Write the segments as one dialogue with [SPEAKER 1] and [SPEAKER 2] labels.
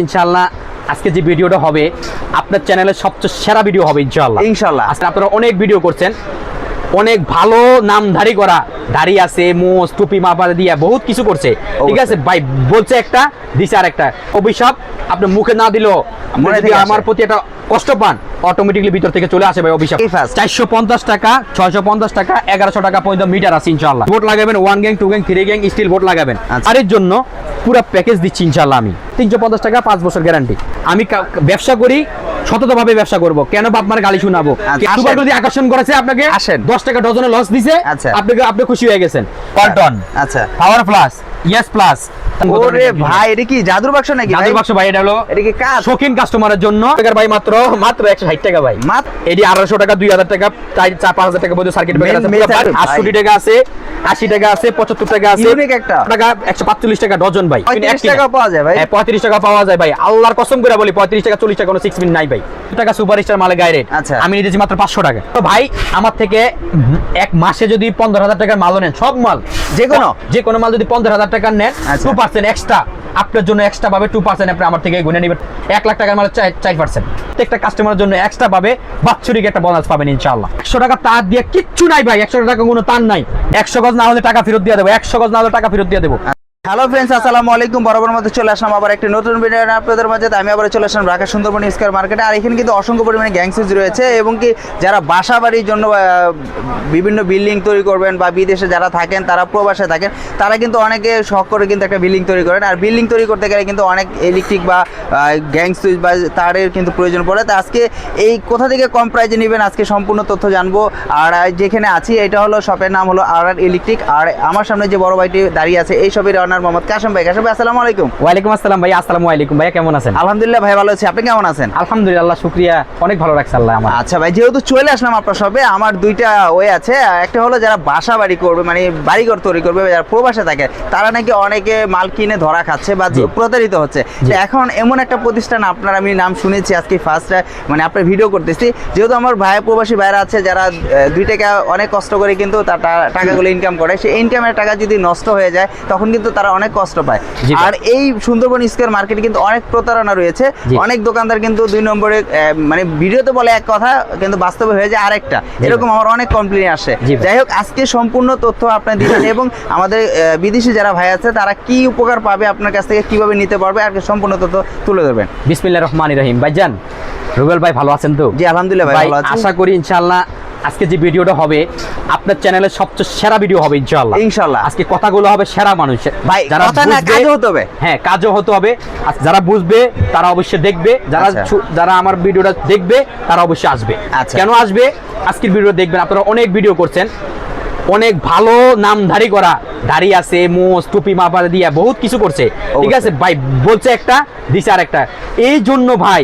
[SPEAKER 1] ইনশাআল্লাহ আজকে যে ভিডিওটা হবে আপনার চ্যানেলের সবচেয়ে সেরা ভিডিও হবে ইনশাল্লাহ
[SPEAKER 2] ইনশাল্লাহ।
[SPEAKER 1] আজকে আপনারা অনেক ভিডিও করছেন অনেক ভালো নামধারী করা। দাড়ি আছে মোজ টুপি মাপা দিয়া বহুত কিছু করছে। ঠিক আছে ভাই বলছে একটা দিছে আর একটা অভিশাপ আপনি মুখে না দিলেও। আমার প্রতি একটা কষ্ট পান অটোমেটিকলি ভিতর থেকে চলে আসে ভাই অভিশাপ। চারশো পঞ্চাশ টাকা ছয়শো পঞ্চাশ টাকা এগারোশো টাকা পর্যন্ত মিটার আছে ইনশাল্লাহ ভোট লাগাবেন one gang two gang three gang steel vote লাগাবেন।
[SPEAKER 2] আচ্ছা।
[SPEAKER 1] আর এর জন্য পুরো প্যাকেজ দিচ্ছি ইনশাল্লাহ আমি। তিনশো পঞ্চাশ টাকা পাঁচ বছর গ্যারান্টি আমি ব্যবসা করি সততভাবে ব্যবসা করব। কেন বাপমার গালি শোনাবো?
[SPEAKER 2] আচ্ছা,
[SPEAKER 1] সুপার। যদি আকর্ষণ করেছে আপনাকে?
[SPEAKER 2] আসেন।
[SPEAKER 1] দশ টাকা ডজনে লস দিছে।
[SPEAKER 2] আচ্ছা।
[SPEAKER 1] আপনাকে আপনি খুশি হয়ে গেছেন। পল্টন
[SPEAKER 2] আচ্ছা।
[SPEAKER 1] পাওয়ার প্লাস ইয়েস প্লাস
[SPEAKER 2] ওরে ভাই এটা কি জাদুর বাক্স নাকি
[SPEAKER 1] জাদুর বাক্স ভাই এটা হলো
[SPEAKER 2] এটা কি কাজ?
[SPEAKER 1] শৌখিন কাস্টমারের জন্য। টাকার ভাই মাত্র মাত্র একশো ষাট টাকা ভাই।
[SPEAKER 2] মাত্র
[SPEAKER 1] এটি আঠারোশো টাকা দুই হাজার টাকা তাই চার পাঁচ হাজার টাকা পর্যন্ত সার্কিট ব্রেকার আছে।
[SPEAKER 2] Main
[SPEAKER 1] পুরো
[SPEAKER 2] method, ভাই।
[SPEAKER 1] আটষট্টি টাকা আছে। আশি টাকা আছে পঁচাত্তর টাকা আছে
[SPEAKER 2] একটা।
[SPEAKER 1] টাকা একশো পাঁচচল্লিশ টাকা ডজন ভাই
[SPEAKER 2] 35 টাকা পাওয়া যায় ভাই।
[SPEAKER 1] হ্যাঁ পঁয়ত্রিশ টাকা পাওয়া যায় ভাই আল্লাহর কসম করে বলি পঁয়ত্রিশ টাকা চল্লিশ টাকা কোনো সিক্স মিনিট নাই ভাই টাকা সুপার স্টার মালে গায়ে রেট
[SPEAKER 2] আচ্ছা।
[SPEAKER 1] আমি নিতেছি মাত্র পাঁচশো টাকা তো ভাই আমার থেকে এক মাসে যদি পনেরো হাজার টাকার মাল নেন সব মাল
[SPEAKER 2] যে কোনো?
[SPEAKER 1] যে কোনো মাল যদি পনেরো হাজার টাকার নেন। টু পার্সেন্ট এক্সট্রা আপনার জন্য এক্সট্রা পাবে টু পার্সেন্ট আপনি আমার থেকে গুনে নেবেন। এক লাখ টাকার মাল চার পার্সেন্ট প্রত্যেকটা কাস্টমারের জন্য এক্সট্রা পাবে, বাৎসরিক একটা বোনাস পাবেন ইনশাল্লাহ একশো টাকা তার দিয়ে কিচ্ছু নাই ভাই, একশো টাকা কোনো তার নাই। একশো গজ না হলে টাকা ফেরত দিয়ে দেবো, একশো গজ না হলে টাকা ফেরত দিয়ে দেবো।
[SPEAKER 2] হ্যালো ফ্রেন্ডস আসসালামু আলাইকুম। বরাবর মতো চলে আসলাম আবার একটি নতুন ভিডিও আপনাদের মাঝে। আমি আবার চলে আসলাম ঢাকা সুন্দরবন স্কয়ার মার্কেটে আর এখানে কিন্তু অসংখ্য পরিমাণে গ্যাংসুজ রয়েছে এবং কি যারা বাসা বাড়ির জন্য বিভিন্ন বিল্ডিং তৈরি করবেন বা বিদেশে যারা থাকেন, তারা প্রবাসে থাকেন, তারা কিন্তু অনেকে শখ করে কিন্তু একটা বিল্ডিং তৈরি করেন। আর বিল্ডিং তৈরি করতে গেলে কিন্তু অনেক ইলেকট্রিক বা গ্যাং সুইচ বা তারের কিন্তু প্রয়োজন পড়ে। তো আজকে এই কোথা থেকে কম প্রাইজে নেবেন? আজকে সম্পূর্ণ তথ্য জানব। আর যেখানে আছি, এটা হলো শপের নাম হলো আর আর ইলেকট্রিক আর আমার সামনে যে বড় ভাইটি দাঁড়িয়ে আছে, এই শপের অনার মোহাম্মদ কাশেম ভাই। কাশেম ভাই আসসালামু আলাইকুম।
[SPEAKER 1] ওয়ালাইকুম আসসালাম ভাই আসসালামু আলাইকুম ভাইয়া কেমন আছেন?
[SPEAKER 2] আলহামদুলিল্লাহ ভাই ভালো আছি। আপনি কেমন আছেন?
[SPEAKER 1] আলহামদুলিল্লাহ শুক্রিয়া অনেক ভালো রাখছে আল্লাহ আমার।
[SPEAKER 2] আচ্ছা ভাই যেহেতু চলে আসলাম আপনার সবে আমার দুইটা ওয়ে আছে। একটা হলো যারা বাসা বাড়ি করবে মানে বাড়িঘর তৈরি করবে যারা প্রবাসে থাকে তারা নাকি অনেকে মাল কিনে ধরা খাচ্ছে বা প্রতারিত হচ্ছে। তো এখন এমন একটা প্রতিষ্ঠান আপনার আমি নাম শুনেছি আজকে ফার্স্ট মানে আপনার ভিডিও করতেছি। যেহেতু আমার ভাই প্রবাসী ভাইরা আছে যারা দুই টাকা অনেক কষ্ট করে কিন্তু তার টাকাগুলো ইনকাম করে সেই ইনকামের টাকা যদি নষ্ট হয়ে যায় তখন কিন্তু তারা অনেক কষ্ট পায়। আর এই সুন্দরবন স্কোয়ার মার্কেটে কিন্তু অনেক প্রতারণা রয়েছে। অনেক দোকানদার কিন্তু দুই নম্বরে মানে ভিডিওতে বলে এক কথা কিন্তু বাস্তবে হয়ে যায় আরেকটা। এরকম আমার অনেক কমপ্লেন আসে। যাই হোক আজকে সম্পূর্ণ তথ্য আপনি দিবেন এবং আমাদের বিদেশি যারা ভাই আছে তারা কি উপকার পাবে আপনার কাছ থেকে কীভাবে নিতে পারবে আর সম্পূর্ণ তথ্য তুলে ধরবেন।
[SPEAKER 1] বিসমিল্লাহ রহমান রহিম। ভাইজান রুবেল ভাই ভালো আছেন তো?
[SPEAKER 2] জি আলহামদুলিল্লাহ ভাই
[SPEAKER 1] ভাই
[SPEAKER 2] ভালো আছি।
[SPEAKER 1] আশা করি ইনশাআল্লাহ আজকে যে ভিডিওটা হবে আপনার চ্যানেলের সবচেয়ে সেরা ভিডিও হবে ইনশাআল্লাহ।
[SPEAKER 2] ইনশাআল্লাহ।
[SPEAKER 1] আজকে কথাগুলো হবে সেরা মানুষের
[SPEAKER 2] ভাই, কথা না, কাজও হতে হবে।
[SPEAKER 1] হ্যাঁ কাজও হতে হবে। যারা বুঝবে তারা অবশ্যই দেখবে। যারা
[SPEAKER 2] আচ্ছা।
[SPEAKER 1] যারা আমার ভিডিওটা দেখবে তারা অবশ্যই আসবে।
[SPEAKER 2] আচ্ছা।
[SPEAKER 1] কেন আসবে? আজকের ভিডিও দেখবেন আপনারা অনেক ভিডিও করছেন। অনেক ভালো নামধারী করা। দাড়ি আছে মোজ টুপি মাপা দিয়া বহুত কিছু করছে। ঠিক আছে? ভাই বলছে একটা দিছে আর একটা এই জন্য ভাই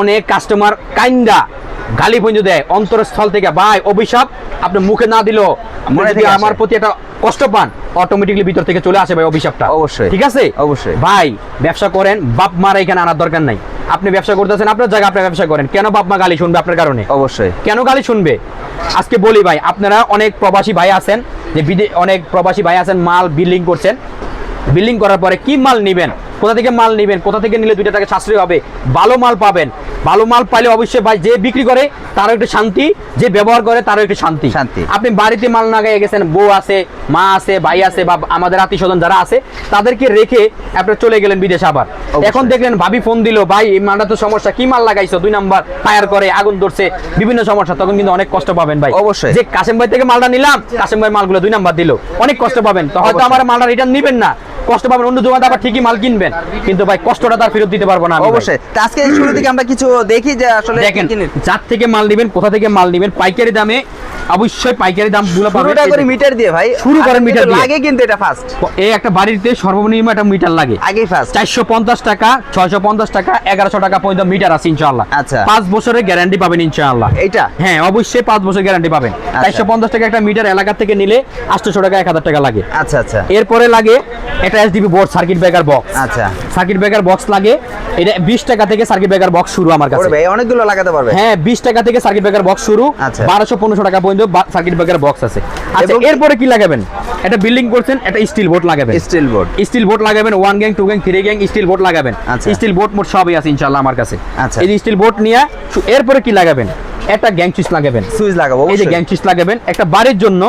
[SPEAKER 1] অনেক কাস্টমার কাইন্ডা গালি পর্যন্ত দেয় অন্তরস্থল থেকে। ভাই অভিশাপ আপনি মুখে না আপনি
[SPEAKER 2] মনে
[SPEAKER 1] যদি আমার প্রতি একটা কষ্ট পান অটোমেটিকলি ভিতর থেকে চলে আসে ভাই অভিশাপটা।
[SPEAKER 2] অবশ্যই।
[SPEAKER 1] ঠিক আছে?
[SPEAKER 2] অবশ্যই।
[SPEAKER 1] ভাই ব্যবসা করেন বাপ মার এখানে আনার দরকার নাই। আপনি ব্যবসা করতেছেন আপনার জায়গায় আপনি ব্যবসা করেন। কেন বাপ মা গালি শুনবে আপনার কারণে?
[SPEAKER 2] অবশ্যই।
[SPEAKER 1] কেন গালি শুনবে? আজকে বলি ভাই আপনারা অনেক প্রবাসী ভাই আছেন যে অনেক প্রবাসী ভাই আছেন মাল বিল্ডিং করছেন। বিল্ডিং করার পরে কি মাল নিবেন? কোথা থেকে মাল নিবেন? কোথা থেকে নিলে দুইটা টাকা সাশ্রয় হবে? ভালো মাল পাবেন। ভালো মাল পাইলে অবশ্যই ভাই যে বিক্রি করে তারও একটু শান্তি। যে ব্যবহার করে তারও একটু শান্তি।
[SPEAKER 2] শান্তি।
[SPEAKER 1] আপনি বাড়িতে মাল না গায়ে গেছেন বউ আছে মা আছে ভাই আছে বা আমাদের আত্মীয় স্বজন যারা আছে তাদেরকে রেখে আপনি চলে গেলেন বিদেশ আবার। এখন দেখলেন ভাবি ফোন দিল ভাই এই মালটা তো সমস্যা কি মাল লাগাইছো? দুই নাম্বার ফায়ার করে আগুন ধরছে বিভিন্ন সমস্যা তখন কিন্তু অনেক কষ্ট পাবেন ভাই।
[SPEAKER 2] অবশ্যই।
[SPEAKER 1] যে কাশেম ভাই থেকে মালটা নিলাম কাশেম ভাই মালগুলো দুই নাম্বার দিল অনেক কষ্ট পাবেন। তো হয়তো। আমার মালটা রিটার্ন নিবেন না। কষ্ট পাবেন অন্য দোকানে আবার ঠিকই মাল কিনবেন। কিন্তু ভাই কষ্টটা তার ফেরত দিতে পারব না
[SPEAKER 2] অবশ্যই। তা আজকে শুরু থেকে আমরা কিছু দেখি যে আসলে
[SPEAKER 1] দেখেন যার থেকে মাল নিবেন কোথা থেকে মাল নিবেন পাইকারি দামে অবশ্যই পাইকারি দামগুলো পাবেন।
[SPEAKER 2] শুরুটা করে মিটার দিয়ে ভাই।
[SPEAKER 1] শুরু করেন মিটার দিয়ে।
[SPEAKER 2] লাগে কিন্তু এটা ফার্স্ট
[SPEAKER 1] এই একটা বাড়িতে সর্বনিম্ন একটা মিটার লাগে।
[SPEAKER 2] আগেই ফার্স্ট
[SPEAKER 1] চারশো পঞ্চাশ টাকা ছয়শো পঞ্চাশ টাকা এগারোশো টাকা পর্যন্ত মিটার আছে ইনশাল্লাহ
[SPEAKER 2] আচ্ছা।
[SPEAKER 1] পাঁচ বছরের গ্যারান্টি পাবেন ইনশাল্লাহ
[SPEAKER 2] এটা
[SPEAKER 1] হ্যাঁ অবশ্যই পাঁচ বছর গ্যারান্টি পাবেন। চারশো পঞ্চাশ টাকা একটা মিটার এলাকা থেকে নিলে আটশোশো টাকা এক হাজার টাকা লাগে।
[SPEAKER 2] আচ্ছা আচ্ছা।
[SPEAKER 1] এরপরে লাগে একটা একটা SDB board circuit breaker box
[SPEAKER 2] আচ্ছা।
[SPEAKER 1] সার্কিট ব্রেকার বক্স লাগে। এটা বিশ টাকা থেকে সার্কিট ব্রেকার বক্স শুরু আমার কাছে।
[SPEAKER 2] ভাই অনেকগুলো লাগাতে পারবে।
[SPEAKER 1] হ্যাঁ বিশ টাকা থেকে সার্কিট ব্রেকার বক্স শুরু।
[SPEAKER 2] আচ্ছা।
[SPEAKER 1] বারোশো পনেরোশো টাকা পর্যন্ত সার্কিট ব্রেকার বক্স আছে। আচ্ছা এরপরে কি লাগাবেন? একটা বিল্ডিং করছেন একটা স্টিল বোর্ড লাগাবেন।
[SPEAKER 2] স্টিল বোর্ড
[SPEAKER 1] স্টিল বোর্ড লাগাবেন one gang two gang three gang steel board লাগাবেন।
[SPEAKER 2] আচ্ছা।
[SPEAKER 1] স্টিল বোর্ড মোট সবই আছে ইনশাল্লাহ আমার কাছে।
[SPEAKER 2] আচ্ছা।
[SPEAKER 1] এই স্টিল বোর্ড নিয়ে এরপরে কি লাগাবেন? একটা গ্যাং সুইচ লাগাবেন।
[SPEAKER 2] সুইচ লাগাবো
[SPEAKER 1] এই যে গ্যাং সুইচ লাগাবেন একটা বাড়ির জন্য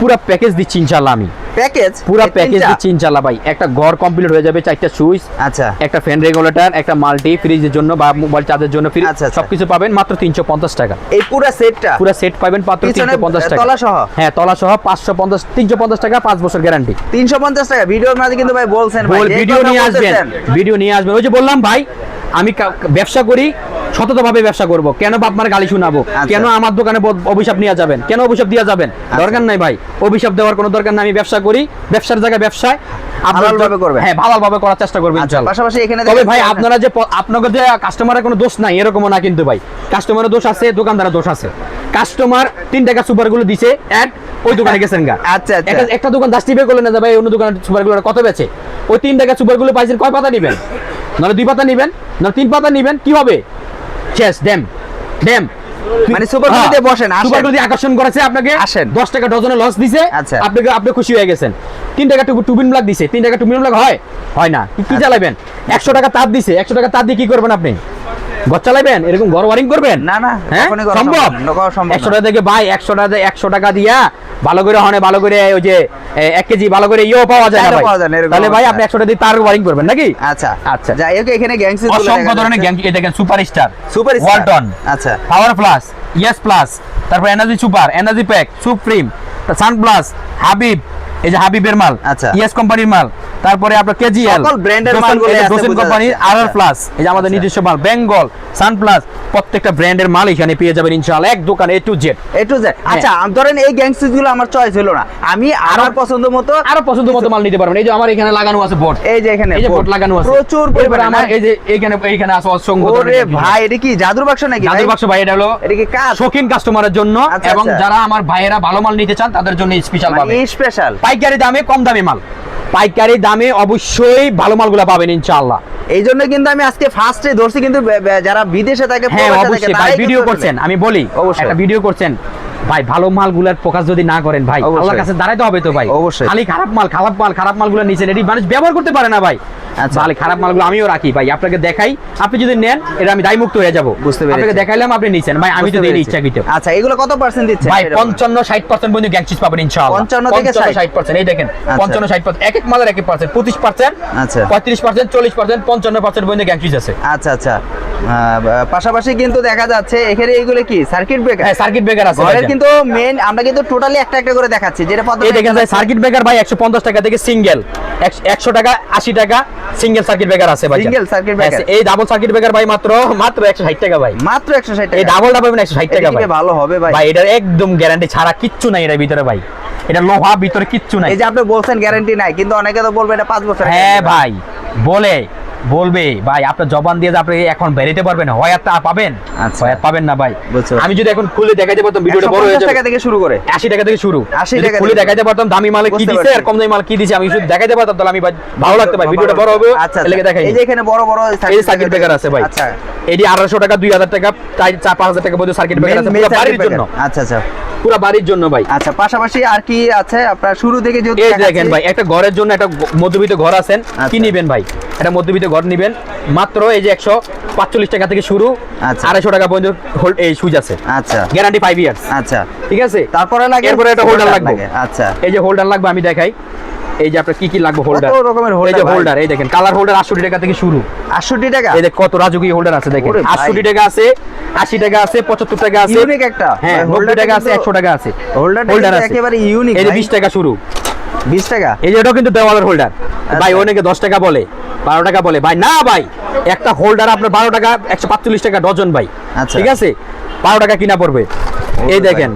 [SPEAKER 1] পুরো প্যাকেজ দিচ্ছি ইনশাল্লাহ আমি।
[SPEAKER 2] প্যাকেজ?
[SPEAKER 1] পুরো প্যাকেজ দিচ্ছি ভাই। একটা ঘর কমপ্লিট হয়ে যাবে চারটা সুইচ
[SPEAKER 2] আচ্ছা।
[SPEAKER 1] একটা ফ্যান রেগুলেটর একটা মাল্টি ফ্রিজের জন্য বা মোবাইল চার্জের জন্য ফ্রিজ
[SPEAKER 2] আচ্ছা, আচ্ছা।
[SPEAKER 1] সবকিছু পাবেন মাত্র তিনশো পঞ্চাশ টাকা।
[SPEAKER 2] এই পুরো সেটটা
[SPEAKER 1] পুরো সেট পাবেন মাত্র
[SPEAKER 2] পিছনে
[SPEAKER 1] তিনশো পঞ্চাশ টাকা।
[SPEAKER 2] তলা সহ?
[SPEAKER 1] হ্যাঁ তলা সহ পাঁচশো পঞ্চাশ তিনশো পঞ্চাশ টাকা পাঁচ বছর গ্যারান্টি
[SPEAKER 2] তিনশো পঞ্চাশ টাকা। ভিডিওর মাঝে কিন্তু ভাই বলছেন ভাই,
[SPEAKER 1] ভিডিও নিয়ে আসবেন। ভিডিও নিয়ে আসবেন। ওই যে বললাম ভাই আমি ব্যবসা করি সততভাবে ব্যবসা করব। কেন বাপ মার গালি শোনাবো?
[SPEAKER 2] আচ্ছা।
[SPEAKER 1] কেন আমার দোকানে অভিশাপ নিয়ে যাবেন? কেন অভিশাপ দিয়ে যাবেন? দরকার নাই ভাই। অভিশাপ দেওয়ার কোনো দরকার নাই। আমি ব্যবসা করি। ব্যবসার জায়গায় ব্যবসায়
[SPEAKER 2] হালালভাবে করবেন।
[SPEAKER 1] হ্যাঁ ভালোভাবে করার চেষ্টা করবেন
[SPEAKER 2] আচ্ছা,
[SPEAKER 1] ইনশাআল্লাহ।
[SPEAKER 2] পাশাপাশি এখানে
[SPEAKER 1] তবে ভাই
[SPEAKER 2] আপনারা
[SPEAKER 1] যে আপনাদের যে কাস্টমারের কোনো দোষ নাই এরকমও না কিন্তু ভাই। কাস্টমারের দোষ আছে দোকানদারের দোষ আছে। কাস্টমার তিন টাকা সুপারগুলো দিছে অ্যাড ওই দোকানে গেছেন গা।
[SPEAKER 2] আচ্ছা, আচ্ছা।
[SPEAKER 1] একটা- দোকান দাস টিপে করলেন না ভাই অন্য দোকানের সুপারগুলো কত বেচে? ওই তিন টাকা সুপারগুলো পাইছেন কয় পাতা নিবেন? নাহলে দুই পাতা নিবেন নাহলে তিন পাতা নিবেন কি হবে? শেষ ড্যাম ড্যাম
[SPEAKER 2] মানে সুপারগুলিতে বসেন, সুপার
[SPEAKER 1] সুপারগুলি আকর্ষণ করেছে আপনাকে।
[SPEAKER 2] আসেন।
[SPEAKER 1] দশ টাকা ডজনে লস দিছে।
[SPEAKER 2] আচ্ছা।
[SPEAKER 1] আপনাকে আপনি খুশি হয়ে গেছেন। তিন টাকা টু টুবিন ব্লাক দিছে। তিন টাকা টুবিন ব্লাক হয়? হয় না। কি-
[SPEAKER 2] আচ্ছা।
[SPEAKER 1] চালাবেন একশো টাকা তার দিছে। একশো টাকা তার দিয়ে কি করবেন আপনি? ঘর চালাবেন এরকম ঘর ওয়ারিং করবেন?
[SPEAKER 2] না, না,
[SPEAKER 1] হ্যাঁ? সম্ভব? একশো টাকা থেকে ভাই একশো টাকা একশো টাকা দিয়া ভালো করে হনে ভালো করে ওই যে এক কেজি ভালো করে ইয়েও পাওয়া যায় তাহলে ভাই আপনি একশো টাকা দিয়ে তার ওয়ারিং করবেন নাকি?
[SPEAKER 2] আচ্ছা।
[SPEAKER 1] আচ্ছা।
[SPEAKER 2] যাই হোক এখানে
[SPEAKER 1] অসংখ্য ধরনের গ্যাং এই দেখেন সুপার স্টার
[SPEAKER 2] সুপার
[SPEAKER 1] ওয়ালটন
[SPEAKER 2] আচ্ছা।
[SPEAKER 1] পাওয়ার প্লাস ইয়েস প্লাস তারপর energy super energy pack supreme sun plus Habib এই যে হাবিবের মাল
[SPEAKER 2] আচ্ছা।
[SPEAKER 1] ইয়েস কোম্পানির মাল। তারপরে আপনার কেজিএল
[SPEAKER 2] এর মালগুলোই আছে
[SPEAKER 1] কোম্পানির। আর আর
[SPEAKER 2] আচ্ছা।
[SPEAKER 1] প্লাস এই যে আমাদের
[SPEAKER 2] আচ্ছা।
[SPEAKER 1] নিজস্ব মাল বেঙ্গল সান প্লাস প্রত্যেকটা ব্র্যান্ডের মাল এখানে পেয়ে যাবেন ইনশাআল্লাহ এক দোকান A to Z
[SPEAKER 2] A to Z আচ্ছা ধরেন এই গ্যাংসি গুলো আমার চয়েস হলো না। আমি আমার পছন্দ মতো
[SPEAKER 1] আরও পছন্দ মতো মাল নিতে পারবেন। এই যে আমার এখানে লাগানো আছে বোর্ড
[SPEAKER 2] এই যে এখানে
[SPEAKER 1] এই যে বোর্ড লাগানো আছে।
[SPEAKER 2] প্রচুর পরিমাণে।
[SPEAKER 1] আমার এই যে এখানে এখানে আছে অসংখ্য
[SPEAKER 2] ওরে ভাই এটা কি জাদুর বাক্স নাকি
[SPEAKER 1] জাদুর বাক্স ভাই এটা হলো
[SPEAKER 2] এটা কি কাজ
[SPEAKER 1] শৌখিন কাস্টমারের জন্য
[SPEAKER 2] আচ্ছা,
[SPEAKER 1] এবং
[SPEAKER 2] আচ্ছা।
[SPEAKER 1] যারা আমার ভাইয়েরা ভালো মাল নিতে চান তাদের জন্য স্পেশাল পাবে।
[SPEAKER 2] মানে স্পেশাল
[SPEAKER 1] পাইকারি দামে কম দামে মাল। পাইকারি দামে অবশ্যই ভালো মালগুলো পাবেন ইনশাআল্লাহ।
[SPEAKER 2] এই জন্য কিন্তু আমি আজকে ফার্স্টে ধরছি কিন্তু যারা বিদেশে থাকে
[SPEAKER 1] হ্যাঁ অবশ্যই ভাই ভিডিও করছেন আমি বলি
[SPEAKER 2] অবশ্যই।
[SPEAKER 1] একটা ভিডিও করছেন। ভাই ভালো মালগুলোর ফোকাস যদি না করেন ভাই আল্লাহর কাছে দাঁড়াইতে হবে তো ভাই।
[SPEAKER 2] অবশ্যই।
[SPEAKER 1] খালি খারাপ মাল খারাপ মাল খারাপ মালগুলো নিচে এটি মানুষ ব্যবহার করতে পারে না ভাই।
[SPEAKER 2] আচ্ছা।
[SPEAKER 1] খালি খারাপ মালগুলো আমিও রাখি ভাই আপনাকে দেখাই। আপনি যদি নেন এটা আমি দায়মুক্ত হয়ে যাব।
[SPEAKER 2] বুঝতে পেরেছি।
[SPEAKER 1] আপনাকে দেখাইলাম আপনি নিছেন। ভাই আমি তো দিই। ইচ্ছাকৃত।
[SPEAKER 2] আচ্ছা এগুলো কত পার্সেন্ট দিচ্ছে
[SPEAKER 1] ভাই পঞ্চান্ন ষাট পার্সেন্ট পর্যন্ত গ্যাংচিস পাবেন ইনশাআল্লাহ।
[SPEAKER 2] 55 থেকে 60
[SPEAKER 1] ষাট। পার্সেন্ট এই দেখেন পঞ্চান্ন ষাট পার্সেন্ট এক এক মালের এক এক পার্সেন্ট পঁচিশ পার্সেন্ট
[SPEAKER 2] আচ্ছা।
[SPEAKER 1] পঁয়ত্রিশ পার্সেন্ট চল্লিশ পার্সেন্ট পঞ্চান্ন পার্সেন্ট পর্যন্ত গ্যাংচিস আছে।
[SPEAKER 2] আচ্ছা আচ্ছা। পাশাপাশি কিন্তু দেখা যাচ্ছে এখানে এইগুলো কি? সার্কিট ব্রেকার
[SPEAKER 1] হ্যাঁ সার্কিট ব্রেকার আছে
[SPEAKER 2] ঘরের কিন্তু মেন আমরা কিন্তু টোটালি একটা একটা করে দেখাচ্ছি যেটা পদ্ধতি
[SPEAKER 1] এই দেখেন ভাই সার্কিট ব্রেকার ভাই একশো পঞ্চাশ টাকা থেকে সিঙ্গেল একশো টাকা আশি টাকা সিঙ্গেল সার্কিট ব্রেকার আছে ভাই
[SPEAKER 2] Single circuit breaker।
[SPEAKER 1] এই ডাবল সার্কিট ব্রেকার ভাই মাত্র মাত্র একশো ষাট টাকা ভাই।
[SPEAKER 2] মাত্র একশো ষাট
[SPEAKER 1] এই
[SPEAKER 2] টাকা।
[SPEAKER 1] ডাবলটা পাবেন একশো ষাট
[SPEAKER 2] এটা
[SPEAKER 1] টাকা ভাই।
[SPEAKER 2] ভালো হবে ভাই।
[SPEAKER 1] ভাই এটার একদম গ্যারান্টি ছাড়া কিচ্ছু নাই এটার ভিতরে ভাই। এটা লোহা ভিতরে কিচ্ছু নাই।
[SPEAKER 2] এই যে আপনি বলছেন গ্যারান্টি নাই কিন্তু অনেকে তো বলবে এটা পাঁচ বছর
[SPEAKER 1] হ্যাঁ ভাই বলে। বলবে ভাই আপনার জবান দিয়ে আপনি এখন বেরোতে পারবেন হয় আর পাবেন?
[SPEAKER 2] আচ্ছা।
[SPEAKER 1] হয় আর পাবেন না ভাই। আমি যদি এখন খুলে দেখাইতে পারতাম ভিডিওটা বড় হয়ে যাবে।
[SPEAKER 2] টাকা থেকে শুরু করে।
[SPEAKER 1] আশি টাকা থেকে শুরু।
[SPEAKER 2] 80 টাকা
[SPEAKER 1] খুলে। দেখাইতে পারতাম দামি মালে কি দিছে আর কম দামি মাল কি দিছে আমি শুধু দেখাইতে পারতাম তাহলে আমি ভাই ভালো লাগতো ভাই। ভিডিওটা বড় হবে
[SPEAKER 2] আচ্ছা আচ্ছা।
[SPEAKER 1] দেখাই।
[SPEAKER 2] এই যে এখানে বড় বড়
[SPEAKER 1] এই সার্কিট ব্রেকার আছে ভাই।
[SPEAKER 2] আচ্ছা।
[SPEAKER 1] এটি আঠারোশো টাকা দুই হাজার টাকা তাই চার পাঁচ হাজার টাকা পর্যন্ত সার্কিট ব্রেকার আছে পুরো বাড়ির জন্য।
[SPEAKER 2] আচ্ছা আচ্ছা।
[SPEAKER 1] পুরো বাড়ির জন্য ভাই।
[SPEAKER 2] আচ্ছা পাশাপাশি আর কি আছে? আপনার শুরু থেকে যদি
[SPEAKER 1] এই দেখেন ভাই একটা ঘরের জন্য একটা মধ্যবিত্ত ঘর আছেন কি
[SPEAKER 2] নেবেন
[SPEAKER 1] নিবেন ভাই? একটা মধ্যবিত্ত ঘর নিবেন। মাত্র এই যে একশো পাঁচচল্লিশ টাকা থেকে শুরু
[SPEAKER 2] আচ্ছা।
[SPEAKER 1] আড়াইশো টাকা পর্যন্ত হোল্ড এই সুইচ আছে।
[SPEAKER 2] আচ্ছা।
[SPEAKER 1] গ্যারান্টি ফাইভ ইয়ার্স
[SPEAKER 2] আচ্ছা।
[SPEAKER 1] ঠিক আছে?
[SPEAKER 2] তারপরে লাগে?
[SPEAKER 1] এরপরে একটা হোল্ডার লাগবে।
[SPEAKER 2] আচ্ছা।
[SPEAKER 1] এই যে হোল্ডার লাগবে আমি দেখাই। এই যে আপনার কি কি লাগবে হোল্ডার
[SPEAKER 2] কত রকমের
[SPEAKER 1] এই যে
[SPEAKER 2] ভাই?
[SPEAKER 1] হোল্ডার এই দেখেন কালার হোল্ডার টাকা থেকে শুরু।
[SPEAKER 2] টাকা?
[SPEAKER 1] এই দেখ কত রাজকীয় হোল্ডার আছে দেখেন।
[SPEAKER 2] ভাই।
[SPEAKER 1] টাকা আছে আশি টাকা আছে পঁচাত্তর টাকা আছে।
[SPEAKER 2] ইউনিক একটা।
[SPEAKER 1] হ্যাঁ
[SPEAKER 2] ভাই,
[SPEAKER 1] নব্বই
[SPEAKER 2] holder
[SPEAKER 1] টাকা আছে
[SPEAKER 2] কিন্তু-
[SPEAKER 1] একশো টাকা আছে। হোল্ডার আছে।
[SPEAKER 2] একেবারে ইউনিক
[SPEAKER 1] এই যে বিশ টাকা শুরু।
[SPEAKER 2] বিশ টাকা?
[SPEAKER 1] এই কিন্তু দেওয়ালের হোল্ডার ভাই
[SPEAKER 2] আচ্ছা।
[SPEAKER 1] অনেকে দশ টাকা বলে বারো টাকা বলে। ভাই না ভাই একটা হোল্ডার আপনার বারো টাকা একশো পাঁচচল্লিশ টাকা ডজন ভাই।
[SPEAKER 2] আচ্ছা।
[SPEAKER 1] ঠিক আছে? বারো টাকা কিনা পড়বে। এই দেখেন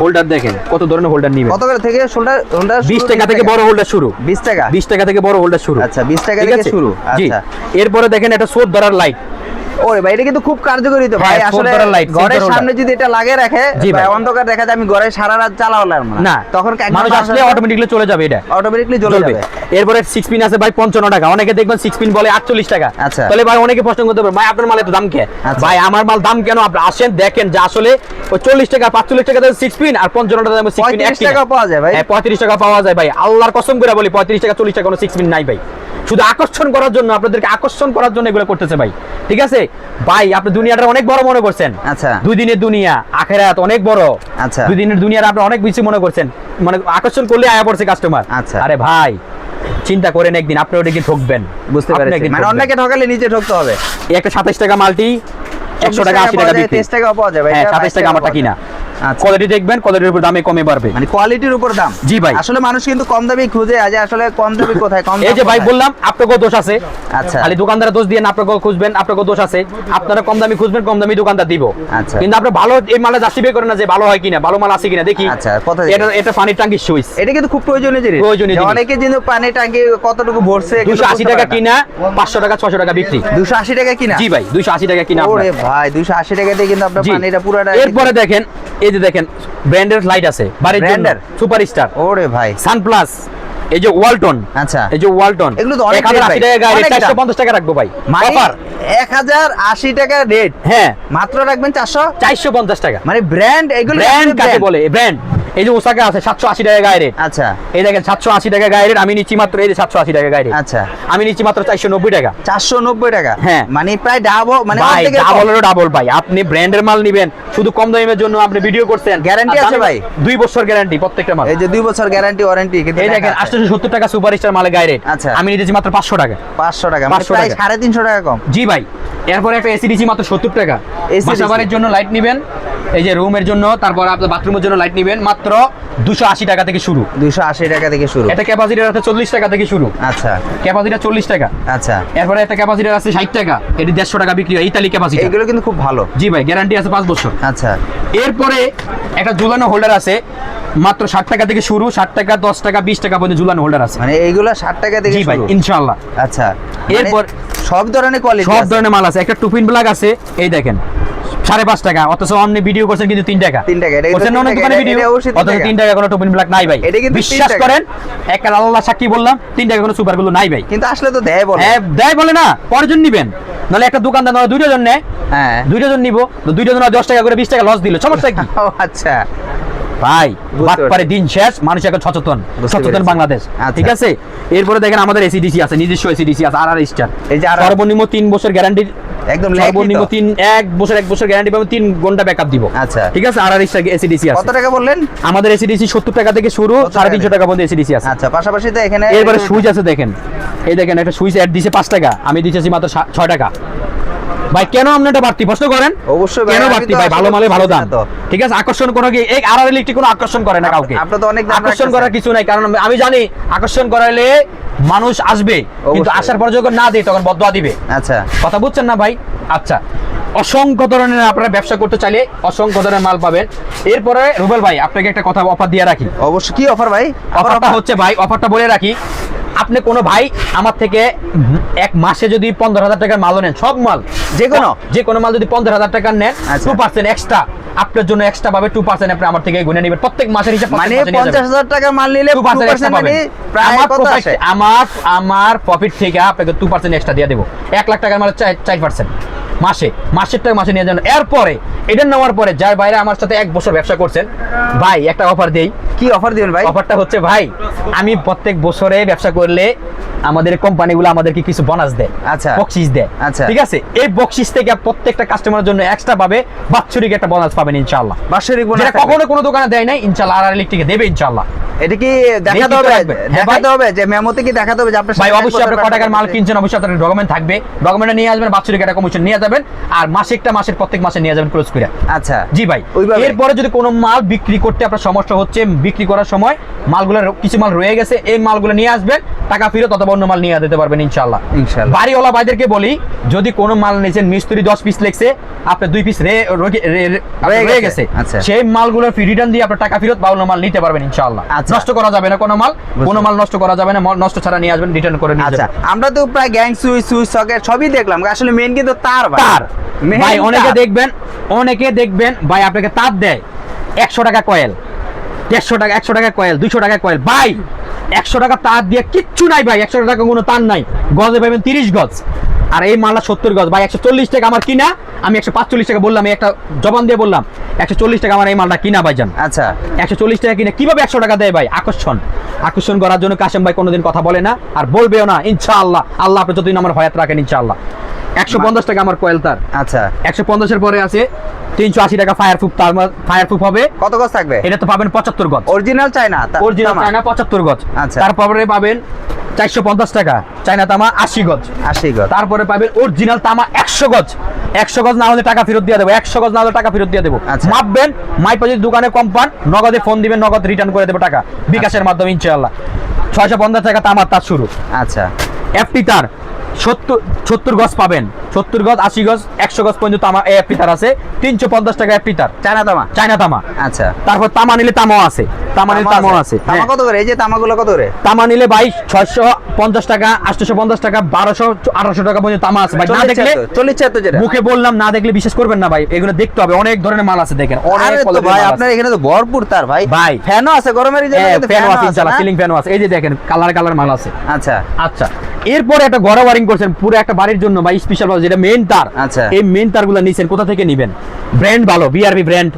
[SPEAKER 1] হোল্ডার দেখেন কত ধরনের হোল্ডার নিবেন?
[SPEAKER 2] কত করে থেকে হোল্ডার হোল্ডার
[SPEAKER 1] বিশ টাকা থেকে বড় হোল্ডার শুরু।
[SPEAKER 2] বিশ টাকা?
[SPEAKER 1] বিশ টাকা থেকে বড় হোল্ডার শুরু।
[SPEAKER 2] আচ্ছা, 20 টাকা থেকে শুরু, আচ্ছা।
[SPEAKER 1] এরপরে দেখেন একটা সোদ ধরার লাইট
[SPEAKER 2] ওরে ভাই এটা কিন্তু খুব কার্যকরী তো ভাই
[SPEAKER 1] হ্যাঁ,
[SPEAKER 2] আসলে ঘরের সামনে যদি এটা লাগে রাখে
[SPEAKER 1] ভাই।
[SPEAKER 2] অন্ধকার দেখা যায় আমি ঘরে সারা রাত চালালাম
[SPEAKER 1] না।
[SPEAKER 2] তখন
[SPEAKER 1] মানুষ আসলে অটোমেটিকলি চলে যাবে এটা। চলবে
[SPEAKER 2] যাবে।
[SPEAKER 1] এরপরে পিন আছে ভাই পঞ্চান্ন টাকা। অনেকে দেখবেন পিন বলে আটচল্লিশ টাকা।
[SPEAKER 2] আচ্ছা।
[SPEAKER 1] তাহলে ভাই অনেকে প্রশ্ন করতে পারে ভাই আপনার মাল এত দাম কে?
[SPEAKER 2] আচ্ছা।
[SPEAKER 1] ভাই আমার মাল দাম কেন? আপনি আসেন দেখেন যে আসলে ওই চল্লিশ টাকা পাঁচচল্লিশ টাকা সিক্স পিন আর পঞ্চান্ন টাকা সিক্স পিন
[SPEAKER 2] 35 টাকা পাওয়া যায় ভাই।
[SPEAKER 1] হ্যাঁ পঁয়ত্রিশ টাকা পাওয়া যায় ভাই। আল্লাহর কসম করে বলি পঁয়ত্রিশ টাকা চল্লিশ টাকা কোনো সিক্স পিন নাই ভাই। শুধু আকর্ষণ করার জন্য আপনাদেরকে আকর্ষণ করার জন্য এগুলো করতেছে ভাই। ঠিক আছে? ভাই আপনি দুনিয়াটা অনেক বড় মনে করছেন।
[SPEAKER 2] আচ্ছা।
[SPEAKER 1] দুই দিনের দুনিয়া আখেরাত অনেক বড়।
[SPEAKER 2] আচ্ছা।
[SPEAKER 1] দুই দিনের দুনিয়ার আপনি অনেক বেশি মনে করছেন। মানে আকর্ষণ করলে আয়া পড়ছে কাস্টমার
[SPEAKER 2] আচ্ছা।
[SPEAKER 1] আরে ভাই চিন্তা করেন একদিন আপনি ওটা কি ঠকবেন।
[SPEAKER 2] বুঝতে
[SPEAKER 1] আপনি
[SPEAKER 2] পারছি।
[SPEAKER 1] একদিন
[SPEAKER 2] মানে। অন্যকে ঠকালে নিজে ঠকতে হবে।
[SPEAKER 1] এই একটা সাতাইশ টাকা মাল্টি একশো টাকা আশি টাকা বিক্রি
[SPEAKER 2] তেইশ টাকাও পাওয়া যায় ভাই।
[SPEAKER 1] হ্যাঁ
[SPEAKER 2] এটা
[SPEAKER 1] সাতাইশ
[SPEAKER 2] 22
[SPEAKER 1] টাকা আমারটা কিনা। কোয়ালিটি দেখবেন কোয়ালিটির উপর দামে কমে বাড়বে।
[SPEAKER 2] মানে কোয়ালিটির উপর দাম?
[SPEAKER 1] জি ভাই।
[SPEAKER 2] আসলে মানুষ কিন্তু কম দামি খুঁজে আজ আসলে কম দামি কোথায় কম
[SPEAKER 1] এই যে ভাই বললাম আপনাকেও দোষ আছে।
[SPEAKER 2] আচ্ছা।
[SPEAKER 1] খালি দোকানদার দোষ দিয়ে না আপনাকেও খুঁজবেন আপনাকেও দোষ আছে। আপনারা কম দামি খুঁজবেন কম দামি দোকানদার দিব।
[SPEAKER 2] আচ্ছা।
[SPEAKER 1] কিন্তু আপনি ভালো এই মালটা জাস্টিফাই করেন না যে ভালো হয় কিনা ভালো মাল আছে কিনা দেখি।
[SPEAKER 2] আচ্ছা, কোথা
[SPEAKER 1] এটা এটা পানির টাঙ্কি সুইচ
[SPEAKER 2] এটা কিন্তু খুব প্রয়োজনীয় জিনিস।
[SPEAKER 1] প্রয়োজনীয় জিনিস।
[SPEAKER 2] অনেকে কিন্তু পানি টাঙ্কি কতটুকু ভরছে
[SPEAKER 1] দুশো আশি টাকা কিনা পাঁচশো টাকা ছশো টাকা বিক্রি।
[SPEAKER 2] দুশো আশি টাকা কিনা?
[SPEAKER 1] জি ভাই দুইশো আশি টাকা কিনা
[SPEAKER 2] ওরে ভাই দুশো আশি টাকা দিয়ে কিন্তু আপনার পানিটা পুরোটা
[SPEAKER 1] এরপরে দেখেন এই যে দেখেন ব্র্যান্ডের লাইট আছে বাড়ির জন্য
[SPEAKER 2] Brand-এর?
[SPEAKER 1] সুপার স্টার
[SPEAKER 2] ওরে ভাই।
[SPEAKER 1] সানপ্লাস এই যে ওয়ালটন
[SPEAKER 2] আচ্ছা।
[SPEAKER 1] এই যে ওয়ালটন
[SPEAKER 2] এগুলো তো অনেক।
[SPEAKER 1] টাকা গাড়ি
[SPEAKER 2] অনেক দাম।
[SPEAKER 1] চারশো পঞ্চাশ টাকা রাখব ভাই। অফার
[SPEAKER 2] এক হাজার আশি টাকা রেট
[SPEAKER 1] হ্যাঁ।
[SPEAKER 2] মাত্র রাখবেন চারশো?
[SPEAKER 1] চারশো পঞ্চাশ টাকা।
[SPEAKER 2] মানে ব্র্যান্ড এগুলো
[SPEAKER 1] ব্র্যান্ড কাকে বলে? ব্র্যান্ড এই যে ওসাকা আছে সাতশো আশি টাকা গায়ে রেট
[SPEAKER 2] আচ্ছা।
[SPEAKER 1] এই দেখেন সাতশো আশি টাকা গায়ে রেট আমি নিচ্ছি মাত্র এই যে সাতশো আশি টাকা গায়ে রেট
[SPEAKER 2] আচ্ছা।
[SPEAKER 1] আমি নিচ্ছি মাত্র চারশো নব্বই টাকা।
[SPEAKER 2] চারশো নব্বই টাকা?
[SPEAKER 1] হ্যাঁ।
[SPEAKER 2] মানে প্রায় ডাবল মানে
[SPEAKER 1] ডাবলেরও ডাবল ভাই। আপনি ব্র্যান্ডের মাল নিবেন শুধু কম দামের জন্য আপনি ভিডিও করছেন। আর
[SPEAKER 2] আছে ভাই?
[SPEAKER 1] দুই বছর গ্যারান্টি প্রত্যেকটা মাল।
[SPEAKER 2] এই যে দুই বছর গ্যারান্টি ওয়ারেন্টি
[SPEAKER 1] এই দেখেন আটশো সত্তর টাকা সুপার স্টার মালে গায়ে রেট
[SPEAKER 2] আচ্ছা।
[SPEAKER 1] আমি নিতেছি মাত্র পাঁচশো টাকা।
[SPEAKER 2] পাঁচশো টাকা মানে
[SPEAKER 1] 500
[SPEAKER 2] প্রায়
[SPEAKER 1] টাকা।
[SPEAKER 2] সাড়ে তিনশো টাকা কম।
[SPEAKER 1] জি ভাই এরপরে একটা এসি দিছি মাত্র সত্তর টাকা। এসি জন্য লাইট নেবেন এই যে রুমের জন্য তারপর আপনার বাথরুমের জন্য লাইট নেবেন মাত্র দুশো আশি টাকা থেকে শুরু।
[SPEAKER 2] দুশো আশি টাকা থেকে শুরু।
[SPEAKER 1] এটা ক্যাপাসিটার আছে চল্লিশ টাকা থেকে শুরু।
[SPEAKER 2] আচ্ছা।
[SPEAKER 1] ক্যাপাসিটার চল্লিশ টাকা।
[SPEAKER 2] আচ্ছা।
[SPEAKER 1] এরপরে একটা ক্যাপাসিটার আছে ষাট টাকা। এটি দেড়শো টাকা বিক্রি হয় ইতালি ক্যাপাসিটি।
[SPEAKER 2] এইগুলো কিন্তু খুব ভালো।
[SPEAKER 1] জি ভাই গ্যারান্টি আছে পাঁচ বছর।
[SPEAKER 2] আচ্ছা।
[SPEAKER 1] এরপরে একটা ঝুলানো হোল্ডার আছে মাত্র ষাট টাকা থেকে শুরু ষাট টাকা দশ টাকা বিশ টাকা পর্যন্ত ঝুলানো হোল্ডার আছে।
[SPEAKER 2] মানে এইগুলো ষাট টাকা থেকে
[SPEAKER 1] ভাই ইনশাল্লাহ
[SPEAKER 2] আচ্ছা।
[SPEAKER 1] এরপর-
[SPEAKER 2] এরপর সব ধরনের কোয়ালিটি
[SPEAKER 1] সব ধরনের মাল আছে। একটা টুপিন ব্লাগ আছে এই দেখেন। সাড়ে পাঁচ টাকা অথচ অন্য ভিডিও করছেন কিন্তু তিন টাকা।
[SPEAKER 2] তিন টাকা,
[SPEAKER 1] করছেন অনেক দোকানে ভিডিও অথচ তিন টাকা কোনো টুপিন ব্লাগ নাই ভাই। বিশ্বাস। করেন একটা আল্লাহ সাক্ষী বললাম তিন টাকা কোনো সুপারগুলো নাই ভাই।
[SPEAKER 2] কিন্তু আসলে তো দেয় বলে।
[SPEAKER 1] হ্যাঁ দেয় বলে না কয়জন নিবেন। নাহলে একটা দোকানদার নাহলে দুইটা জন নেয়
[SPEAKER 2] হ্যাঁ।
[SPEAKER 1] দুইটা জন নিব তো দুইটা জন দশ টাকা করে বিশ টাকা লস দিল সমস্যা কি?
[SPEAKER 2] ও আচ্ছা।
[SPEAKER 1] ভাই বাটপারে দিন শেষ মানুষ এখন সচেতন সচেতন বাংলাদেশ।
[SPEAKER 2] আচ্ছা।
[SPEAKER 1] ঠিক আছে? এরপরে দেখেন আমাদের এসিডিসি আছে নিজস্ব এসিডিসি আছে আর আর স্টার
[SPEAKER 2] এই যে
[SPEAKER 1] সর্বনিম্ন তিন বছর গ্যারান্টি
[SPEAKER 2] একদম
[SPEAKER 1] সর্বনিম্ন এক বছর এক বছর গ্যারান্টি পাবেন তিন ঘণ্টা ব্যাকআপ দিব।
[SPEAKER 2] আচ্ছা।
[SPEAKER 1] ঠিক আছে? আর আর এসিডিসি
[SPEAKER 2] কত টাকা বললেন?
[SPEAKER 1] আমাদের এসিডিসি সত্তর টাকা থেকে শুরু
[SPEAKER 2] কত
[SPEAKER 1] সাড়ে
[SPEAKER 2] টাকা
[SPEAKER 1] তিনশো টাকা পর্যন্ত এসিডিসি আছে।
[SPEAKER 2] আচ্ছা পাশাপাশি তো এখানে
[SPEAKER 1] এরপরে সুইচ আছে দেখেন। এই দেখেন একটা সুইচ অ্যাড দিছে পাঁচ টাকা। আমি দিতেছি মাত্র টাকা। ভাই কেন আপনি এটা বাড়তি? প্রশ্ন করেন।
[SPEAKER 2] অবশ্যই
[SPEAKER 1] কেন বাড়তি? ভাই ভালো মালে ভালো দাম। ঠিক আছে? আকর্ষণ কোনো কি এই আর ইলেকট্রিক কোনো আকর্ষণ করে না কাউকে।
[SPEAKER 2] আপনি তো অনেক
[SPEAKER 1] আকর্ষণ করার কিছু নাই কারণ আমি জানি আকর্ষণ করাইলে মানুষ আসবে কিন্তু। আসার পর যখন না দেয় তখন বদয়া দিবে।
[SPEAKER 2] আচ্ছা।
[SPEAKER 1] কথা বুঝছেন না ভাই? আচ্ছা। অসংখ্য ধরনের আপনারা ব্যবসা করতে চাইলে অসংখ্য ধরনের মাল পাবেন। এরপরে রুবেল ভাই আপনাকে একটা কথা অফার দিয়ে রাখি।
[SPEAKER 2] অবশ্যই। কি অফার ভাই?
[SPEAKER 1] অফারটা হচ্ছে ভাই অফারটা বলে রাখি। আপনি কোনো ভাই আমার থেকে এক মাসে যদি পনেরো হাজার টাকার মাল নেন সব মাল।
[SPEAKER 2] যে কোনো?
[SPEAKER 1] যে কোনো মাল যদি পনেরো হাজার টাকার নেন। টু পার্সেন্ট এক্সট্রা আপনার জন্য এক্সট্রা পাবে টু পার্সেন্ট আপনি আমার থেকে গুনে নেবেন। প্রত্যেক মাসের হিসাব
[SPEAKER 2] মানে পঞ্চাশ হাজার টাকা মাল নিলে
[SPEAKER 1] 2%
[SPEAKER 2] 2%
[SPEAKER 1] extra
[SPEAKER 2] মানে
[SPEAKER 1] পাবেন। আমার আমার প্রফিট থেকে আপনাকে টু পার্সেন্ট এক্সট্রা দিয়ে দেবো। এক লাখ টাকার মাল চার চার পার্সেন্ট মাসে মাসের টাকা মাসে নিয়ে যান এরপরে এটা নেওয়ার পরে যার বাইরে আমার সাথে এক বছর ব্যবসা করছেন ভাই একটা অফার দেই।
[SPEAKER 2] কি অফার দিবেন ভাই?
[SPEAKER 1] অফারটা হচ্ছে ভাই আমি প্রত্যেক বছরে ব্যবসা করলে আমাদের কোম্পানিগুলো আমাদেরকে কিছু বোনাস দেয়
[SPEAKER 2] আচ্ছা।
[SPEAKER 1] বকশিস দেয়।
[SPEAKER 2] আচ্ছা।
[SPEAKER 1] ঠিক আছে? এই বকশিস থেকে প্রত্যেকটা কাস্টমারের জন্য এক্সট্রা পাবে বাৎসরিক একটা বোনাস পাবেন ইনশাআল্লাহ।
[SPEAKER 2] বাৎসরিক bonus
[SPEAKER 1] যেটা কখনো কোনো দোকানে দেয় নাই ইনশাআল্লাহ আর ইলেকট্রিকে দেবে ইনশাআল্লাহ।
[SPEAKER 2] এটা কি দেখাতে হবে?
[SPEAKER 1] হ্যাঁ
[SPEAKER 2] দেখাতে হবে? যে মেমোতে কি দেখাতে হবে যে আপনার
[SPEAKER 1] ভাই অবশ্যই আপনি ক
[SPEAKER 2] ব্যবসা
[SPEAKER 1] টাকার মাল কিনছেন অবশ্যই আপনার ডকুমেন্ট থাকবে। ডকুমেন্টে নিয়ে আসবেন বাৎসরিক একটা কমিশন নিয়ে যাবেন আর মাসিকটা মাসের প্রত্যেক মাসে নিয়ে যাবেন ক্লোজ করে।
[SPEAKER 2] আচ্ছা।
[SPEAKER 1] জি ভাই? এরপরে যদি কোনো মাল বিক্রি করতে আপনার সমস্যা হচ্ছে বিক্রি করার সময় মালগুলো কিছু মাল রয়ে গেছে এই মালগুলো নিয়ে আসবেন টাকা ফেরত অথবা অন্য মাল নিয়ে দিতে পারবেন ইনশাল্লাহ। বাড়িওয়ালা ভাইদেরকে বলি যদি কোনো মাল নিয়েছেন মিস্ত্রি দশ পিস লেগছে আপনার দুই পিস রে রয়ে-
[SPEAKER 2] গেছে। আচ্ছা।
[SPEAKER 1] সেই মালগুলো রিটার্ন দিয়ে আপনার টাকা ফেরত বা অন্য মাল নিতে পারবেন ইনশাল্লাহ
[SPEAKER 2] আচ্ছা।
[SPEAKER 1] নষ্ট করা যাবে না কোনো মাল কোনো মাল নষ্ট করা যাবে না মাল নষ্ট ছাড়া নিয়ে আসবেন রিটার্ন করে নিয়ে
[SPEAKER 2] আচ্ছা আমরা তো প্রায় গ্যাং সুইচ সুইচ সকেট সবই দেখলাম আসলে মেন কিন্তু তার ভাই।
[SPEAKER 1] তার ভাই অনেকে দেখবেন অনেকে দেখবেন ভাই আপনাকে তার দেয় একশো টাকা কয়েল দেড়শো টাকা একশো টাকা কয়েল দুশো টাকা কয়েল। ভাই একশো টাকা তার দিয়ে কিচ্ছু নাই ভাই একশো টাকা কোনো তার নাই। গজে পাবেন তিরিশ গজ। আর এই মালটা সত্তর গজ। ভাই একশো চল্লিশ টাকা আমার কিনা আমি একশো পাঁচচল্লিশ টাকা বললাম এই একটা জবান দিয়ে বললাম একশো চল্লিশ টাকা আমার এই মালটা কিনা ভাই যান
[SPEAKER 2] আচ্ছা।
[SPEAKER 1] একশো চল্লিশ টাকা কিনে কীভাবে একশো টাকা দেয় ভাই? আকর্ষণ। আকর্ষণ করার জন্য কাশেম ভাই কোনোদিন কথা বলে না আর বলবেও না ইনশাআল্লাহ। আল্লাহ আপনি যতদিন আমার হয়াত রাখেন ইনশাআল্লাহ। একশো পঞ্চাশ টাকা আমার কয়েল তার।
[SPEAKER 2] আচ্ছা।
[SPEAKER 1] একশো পঞ্চাশের পরে আছে তিনশো আশি টাকা ফায়ার প্রুফ তার ফায়ার প্রুফ হবে।
[SPEAKER 2] কত গজ থাকবে?
[SPEAKER 1] এটা তো পাবেন পঁচাত্তর গজ।
[SPEAKER 2] অরিজিনাল চাই না
[SPEAKER 1] অরিজিনাল চায়না পঁচাত্তর গজ।
[SPEAKER 2] আচ্ছা।
[SPEAKER 1] তারপরে পাবেন চারশো পঞ্চাশ টাকা। চায়না তামা আশি গজ।
[SPEAKER 2] আশি গজ।
[SPEAKER 1] তারপরে পাবেন অরিজিনাল তামা একশো গজ। একশো গজ না হলে টাকা ফেরত দিয়ে দেবো। একশো গজ না হলে টাকা ফেরত দিয়ে দেবো।
[SPEAKER 2] আচ্ছা।
[SPEAKER 1] মাপবেন মাইপা যদি দোকানে কম পান নগদে ফোন দিবেন নগদ রিটার্ন করে দেবো টাকা। বিকাশের মাধ্যমে ইনশাআল্লাহ। ছয়শো পঞ্চাশ টাকা তামার তার শুরু।
[SPEAKER 2] আচ্ছা।
[SPEAKER 1] এফটি তার। সত্তর সত্তর গজ পাবেন। সত্তর গজ আশি গজ একশো গজ পর্যন্ত তামা এফটি তার আছে। তিনশো পঞ্চাশ টাকা এফটি তার
[SPEAKER 2] চায়না তামা?
[SPEAKER 1] চায়না তামা।
[SPEAKER 2] আচ্ছা।
[SPEAKER 1] তারপর তামা নিলে তামাও আছে। তামা নিলে তামাও আছে।
[SPEAKER 2] তামা
[SPEAKER 1] হ্যাঁ।
[SPEAKER 2] কত করে? এই যে তামাগুলো কত করে?
[SPEAKER 1] তামা নিলে ভাই ছয়শো পঞ্চাশ টাকা আটশো পঞ্চাশ টাকা বারোশো আঠারোশো টাকা পর্যন্ত তামা আছে। ভাই না দেখলে
[SPEAKER 2] চল্লিশ
[SPEAKER 1] মুখে বললাম না দেখলে বিশ্বাস করবেন না ভাই। এগুলো দেখতে হবে। অনেক ধরনের মাল আছে দেখেন। অনেক
[SPEAKER 2] ভাই আপনার এখানে তো ভরপুর তার ভাই।
[SPEAKER 1] ভাই।
[SPEAKER 2] ফ্যানও আছে গরমের
[SPEAKER 1] হ্যাঁ, ফ্যানও আছে সিলিং ফ্যানও আছে। এই যে দেখেন কালার কালার মাল আছে।
[SPEAKER 2] আচ্ছা।
[SPEAKER 1] আচ্ছা। এরপরে একটা গড়া ওয়ারিং করছেন পুরো একটা বাড়ির জন্য বা স্পেশাল যেটা মেন তার
[SPEAKER 2] আচ্ছা।
[SPEAKER 1] এই মেন তারগুলো নিছেন কোথা থেকে নিবেন? ব্র্যান্ড ভালো বিআরবি ব্র্যান্ড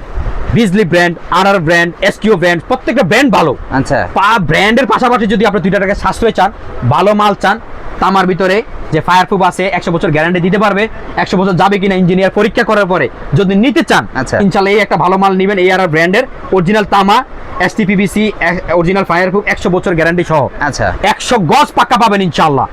[SPEAKER 1] বিজলি ব্র্যান্ড আর আর ব্র্যান্ড এসকিউ ব্র্যান্ড প্রত্যেকটা ব্র্যান্ড ভালো।
[SPEAKER 2] আচ্ছা।
[SPEAKER 1] পা ব্র্যান্ডের পাশাপাশি যদি আপনি দুইটা টাকা সাশ্রয় চান ভালো মাল চান তামার ভিতরে যে ফায়ার প্রুফ আছে একশো বছর গ্যারান্টি দিতে পারবে একশো বছর যাবে কিনা ইঞ্জিনিয়ার পরীক্ষা করার পরে যদি নিতে চান
[SPEAKER 2] আচ্ছা।
[SPEAKER 1] ইনশাল্লাহ এই একটা ভালো মাল নেবেন এই আর ব্র্যান্ডের অরিজিনাল তামা অরিজিনাল ফায়ার প্রুফ একশো বছর গ্যারান্টি সহ।
[SPEAKER 2] আচ্ছা।
[SPEAKER 1] একশো গজ পাক্কা পাবেন ইনশাল্লাহ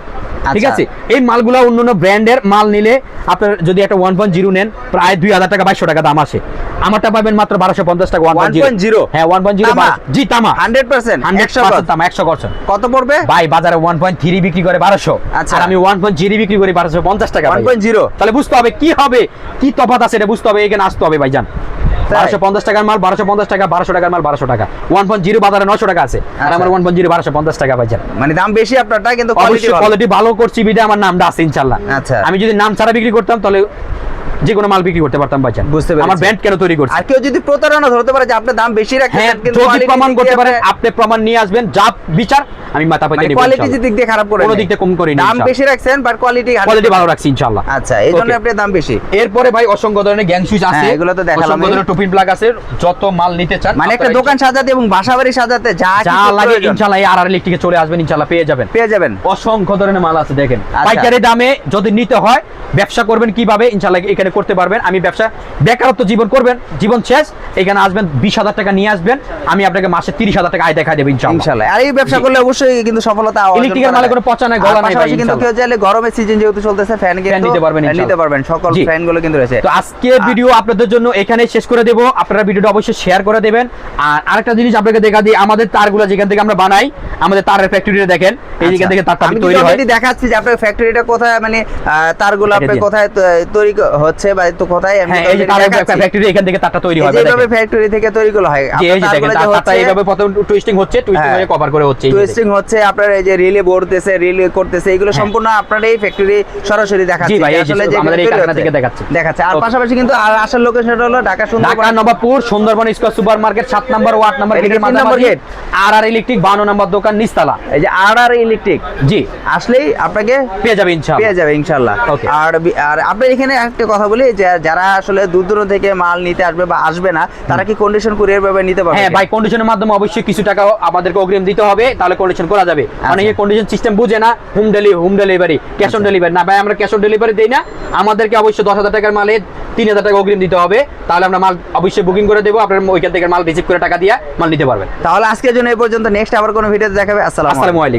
[SPEAKER 1] ঠিক
[SPEAKER 2] আচ্ছা।
[SPEAKER 1] আছে? এই মালগুলো অন্য ব্র্যান্ডের মাল নিলে আপনার যদি একটা ওয়ান পয়েন্ট জিরো নেন প্রায় দুই হাজার টাকা বাইশশো টাকা দাম আসে। আমারটা পাবেন মাত্র বারোশো পঞ্চাশ টাকা ওয়ান পয়েন্ট
[SPEAKER 2] 1.0
[SPEAKER 1] জিরো হ্যাঁ ওয়ান পয়েন্ট জিরো? জি তামা।
[SPEAKER 2] হান্ড্রেড পার্সেন্ট একশো।
[SPEAKER 1] তামা একশো পার্সেন্ট।
[SPEAKER 2] কত পড়বে?
[SPEAKER 1] ভাই বাজারে ওয়ান পয়েন্ট থ্রি বিক্রি করে বারোশো।
[SPEAKER 2] আচ্ছা।
[SPEAKER 1] আমি ওয়ান পয়েন্ট জিরো বিক্রি করি বারোশো পঞ্চাশ টাকা
[SPEAKER 2] ওয়ান। পয়েন্ট জিরো
[SPEAKER 1] তাহলে বুঝতে হবে কি হবে কি তফাত আছে এটা বুঝতে হবে এখানে আসতে হবে ভাইজান। বারোশো পঞ্চাশ টাকার মাল বারোশো পঞ্চাশ টাকা বারোশো টাকার মাল বারোশো টাকা। ওয়ান পয়েন্ট জিরো বাজারে নশো টাকা আছে। আর
[SPEAKER 2] আচ্ছা।
[SPEAKER 1] আমার ওয়ান পয়েন্ট জিরো বারোশো পঞ্চাশ টাকা
[SPEAKER 2] মানে দাম বেশি আপনারটা কিন্তু
[SPEAKER 1] কোয়ালিটি ভালো। করছি বিদে আমার নামটা আছে ইনশাল্লাহ।
[SPEAKER 2] আচ্ছা।
[SPEAKER 1] আমি যদি নাম ছাড়া বিক্রি করতাম তাহলে যে কোনো মাল বিক্রি করতে পারতাম ভাইজান
[SPEAKER 2] বুঝতে পেরেছি।
[SPEAKER 1] আমার ব্র্যান্ড কেন তৈরি করছি
[SPEAKER 2] আর কেউ যদি প্রতারণা ধরতে পারে যে আপনি দাম বেশি রাখছেন
[SPEAKER 1] হ্যাঁ
[SPEAKER 2] কিন্তু
[SPEAKER 1] যদি প্রমাণ করতে পারেন
[SPEAKER 2] আপনি-
[SPEAKER 1] আপনি প্রমাণ নিয়ে আসবেন যা বিচার আমি মাথা
[SPEAKER 2] মানে
[SPEAKER 1] নিব
[SPEAKER 2] কোয়ালিটি
[SPEAKER 1] ইনশাল্লাহ।
[SPEAKER 2] দিক দিয়ে খারাপ করে
[SPEAKER 1] কোনো দিক দিয়ে কম করিনি
[SPEAKER 2] দাম বেশি রাখছেন বাট কোয়ালিটি
[SPEAKER 1] কোয়ালিটি ভালো রাখছি ইনশাল্লাহ।
[SPEAKER 2] আচ্ছা এই জন্য. আপনার দাম বেশি।
[SPEAKER 1] এরপরে ভাই অসংখ্য ধরনের গ্যাং সুইচ আছে।
[SPEAKER 2] হ্যাঁ, এগুলো তো দেখালামই।
[SPEAKER 1] অসংখ্য ধরনের টুপিন প্লাগ আছে যত মাল নিতে চান
[SPEAKER 2] মানে একটা দোকান সাজাতে এবং বাসা বাড়ি সাজাতে যা
[SPEAKER 1] যা লাগে এই আর আর ইলেকট্রিকে চলে আসবেন ইনশাল্লাহ পেয়ে যাবেন।
[SPEAKER 2] পেয়ে যাবেন।
[SPEAKER 1] অসংখ্য ধরনের মাল আছে দেখেন।
[SPEAKER 2] আচ্ছা।
[SPEAKER 1] পাইকারি দামে যদি নিতে হয় ব্যবসা করবেন কীভাবে ইনশাল্লাহ এখানে করতে পারবেন। আমি ব্যবসা বেকারত্ব জীবন করবেন জীবন শেষ। এখানে আসবেন বিশ হাজার টাকা নিয়ে আসবেন। আমি আপনাকে মাসে তিরিশ হাজার টাকা আয় দেখা দেবো
[SPEAKER 2] ইনশাআল্লাহ। আর এই ব্যবসা করলে অবশ্যই কিন্তু সফলতা
[SPEAKER 1] ইলেকট্রিকের
[SPEAKER 2] করা
[SPEAKER 1] মালে কোনো পচা নাই, গলা নাই ভাই,
[SPEAKER 2] কিন্তু কেউ চাইলে গরমের সিজন যেহেতু চলতেছে ফ্যান কিন্তু
[SPEAKER 1] নিতে পারবেন
[SPEAKER 2] নিতে পারবেন সকল। ফ্যানগুলো কিন্তু রয়েছে।
[SPEAKER 1] তো আজকে ভিডিও আপনাদের জন্য এখানে শেষ করে দেবো আপনারা ভিডিওটা অবশ্যই শেয়ার করে দেবেন। আর আরেকটা জিনিস আপনাকে দেখা দিই আমাদের তারগুলো যেখান থেকে আমরা বানাই আমাদের তারের ফ্যাক্টরিটা দেখেন এই যেখান থেকে তারটা
[SPEAKER 2] আচ্ছা। আমি
[SPEAKER 1] তৈরি হয়।
[SPEAKER 2] দেখাচ্ছি যে আপনার ফ্যাক্টরিটা কোথায় মানে তারগুলো আপনি কোথায় তৈরি হচ্ছে বা তো কোথায় আমি
[SPEAKER 1] হ্যাঁ এই যে তারের ফ্যাক্টরি এখান থেকে তারটা তৈরি হবে
[SPEAKER 2] এইভাবে ফ্যাক্টরি থেকে তৈরিগুলো হয়।
[SPEAKER 1] জি, এই যে দেখেন তারটা এইভাবে প্রথম টুইস্টিং হচ্ছে টুইস্টিং
[SPEAKER 2] হ্যাঁ।
[SPEAKER 1] হয়ে কভার করে হচ্ছে
[SPEAKER 2] টুইস্টিং হচ্ছে আপনার এই যে রিলে বলতেছে রিলে করতেছে এগুলো সম্পূর্ণ আপনার এই ফ্যাক্টরি সরাসরি দেখাচ্ছে।
[SPEAKER 1] এই যে আমাদের এই কারখানা থেকে। দেখাচ্ছে।
[SPEAKER 2] দেখাচ্ছে। আর পাশাপাশি কিন্তু আর আসার লোকেশন হলো ঢাকা সুন্দর
[SPEAKER 1] Nawabpur Sundarban square super market সাত নম্বর ওয়ার্ড নাম্বার আর আর ইলেকট্রিক বান্ন নম্বর দোকান নিস্তালা
[SPEAKER 2] এই যে আর আর ইলেকট্রিক
[SPEAKER 1] জি।
[SPEAKER 2] আসলেই আপনাকে
[SPEAKER 1] পেয়ে যাবে
[SPEAKER 2] পেয়ে যাবে ইনশাল্লাহ আর আর আপনার এখানে একটা কথা বলি যে যারা আসলে দূর দূর থেকে মাল নিতে আসবে বা আসবে না তারা কি কন্ডিশন কুরিয়ার ভাবে নিতে পারবে?
[SPEAKER 1] হ্যাঁ? বাই কন্ডিশনের মাধ্যমে অবশ্যই কিছু টাকা আমাদেরকে অগ্রিম দিতে হবে তাহলে কন্ডিশন করা যাবে।
[SPEAKER 2] আচ্ছা।
[SPEAKER 1] অনেকে কন্ডিশন সিস্টেম বুঝে না home deli home delivery cash on delivery না ভাই আমরা ক্যাশ অন ডেলিভারি দেই না। আমাদেরকে অবশ্যই দশ হাজার টাকার মালে তিন হাজার টাকা অগ্রিম দিতে হবে তাহলে আমরা মাল অবশ্যই বুকিং করে দেবো। আপনার ওইখান থেকে মাল রিসিভ করে টাকা দিয়ে মাল নিতে পারবেন।
[SPEAKER 2] তাহলে আজকের জন্য এই পর্যন্ত। নেক্সট আবার কোনো ভিডিওতে দেখাবে। আসসালাম
[SPEAKER 1] আসসালামু আলাইকুম।